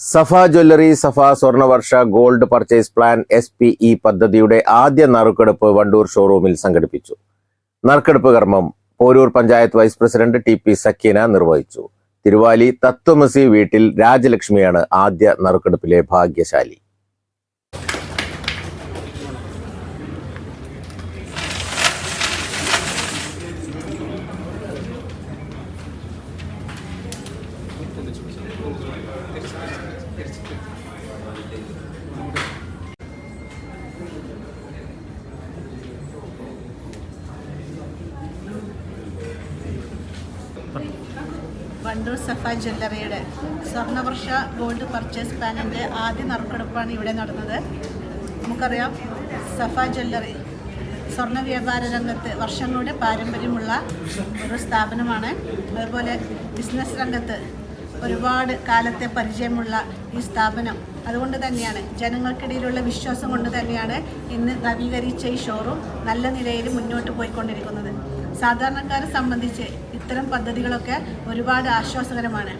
Safa jewellery Safa Swarnavarsha gold purchase plan S P E പദ്ധതിയുടെ ആദ്യ നറുക്കെടുപ്പ് വണ്ടൂർ ഷോറൂമിൽ സംഘടിപ്പിച്ചു. നറുക്കെടുപ്പ് കർമ്മം Poroor panchayat vice president T P Sakeena നിർവഹിച്ചു. തിരുവാലി തത്വമസി വീട്ടിൽ രാജലക്ഷ്മിയാണ് ആദ്യ നറുക്കെടുപ്പിലെ ഭാഗ്യശാലി. വണ്ടൂർ സഫ ജ്വല്ലറിയുടെ സ്വർണവർഷ ഗോൾഡ് പർച്ചേസ് പ്ലാനിന്റെ ആദ്യ നറുക്കെടുപ്പാണ് ഇവിടെ നടന്നത്. നമുക്കറിയാം സഫ ജ്വല്ലറി സ്വർണ വ്യാപാര രംഗത്ത് വർഷങ്ങളുടെ പാരമ്പര്യമുള്ള ഒരു സ്ഥാപനമാണ്. അതുപോലെ ബിസിനസ് രംഗത്ത് ഒരുപാട് കാലത്തെ പരിചയമുള്ള ഈ സ്ഥാപനം അതുകൊണ്ട് തന്നെയാണ് ജനങ്ങൾക്കിടയിലുള്ള വിശ്വാസം കൊണ്ട് തന്നെയാണ് ഇന്ന് നവീകരിച്ച ഈ ഷോറൂം നല്ല നിലയിൽ മുന്നോട്ട് പോയിക്കൊണ്ടിരിക്കുന്നത്. സാധാരണക്കാരെ സംബന്ധിച്ച് ഇത്തരം പദ്ധതികളൊക്കെ ഒരുപാട് ആശ്വാസകരമാണ്.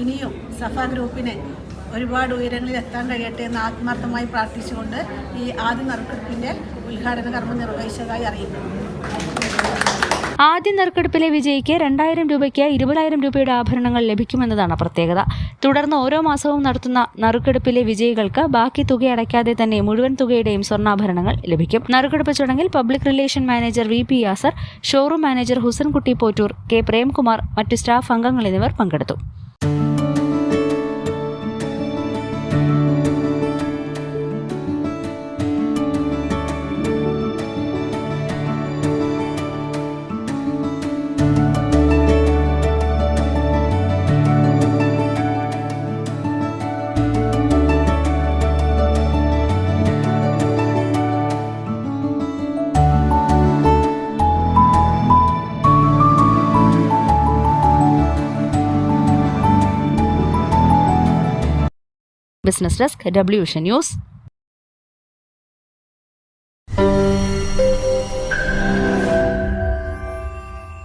ഇനിയും സഫ ഗ്രൂപ്പിന് ഒരുപാട് ഉയരങ്ങളിൽ എത്താൻ കഴിയട്ടെ എന്ന് ആത്മാർത്ഥമായി പ്രാർത്ഥിച്ചുകൊണ്ട് ഈ ആദ്യ നറുക്കെടുപ്പിന്റെ ഉദ്ഘാടന കർമ്മം നിർവഹിച്ചതായി അറിയിക്കുന്നു ആദ്യ നറുക്കെടുപ്പിലെ വിജയിക്ക് രണ്ടായിരം രൂപയ്ക്ക് ഇരുപതായിരം രൂപയുടെ ആഭരണങ്ങൾ ലഭിക്കുമെന്നതാണ് പ്രത്യേകത. തുടർന്ന് ഓരോ മാസവും നടത്തുന്ന നറുക്കെടുപ്പിലെ വിജയികൾക്ക് ബാക്കി തുക അടയ്ക്കാതെ തന്നെ മുഴുവൻ തുകയുടെയും സ്വർണാഭരണങ്ങൾ ലഭിക്കും. നറുക്കെടുപ്പ് ചടങ്ങിൽ public relation manager V P Yasar showroom manager Hussankutty Pottoor K Premkumar മറ്റ് സ്റ്റാഫ് അംഗങ്ങൾ എന്നിവർ പങ്കെടുത്തു. Business desk ഡബ്ല്യൂഷൻ news